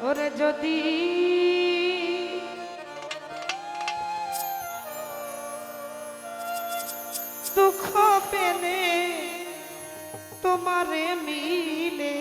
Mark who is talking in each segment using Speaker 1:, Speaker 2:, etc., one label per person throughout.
Speaker 1: ওরে যদি দুঃখ পেলে তোমারে মিলে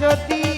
Speaker 1: যদি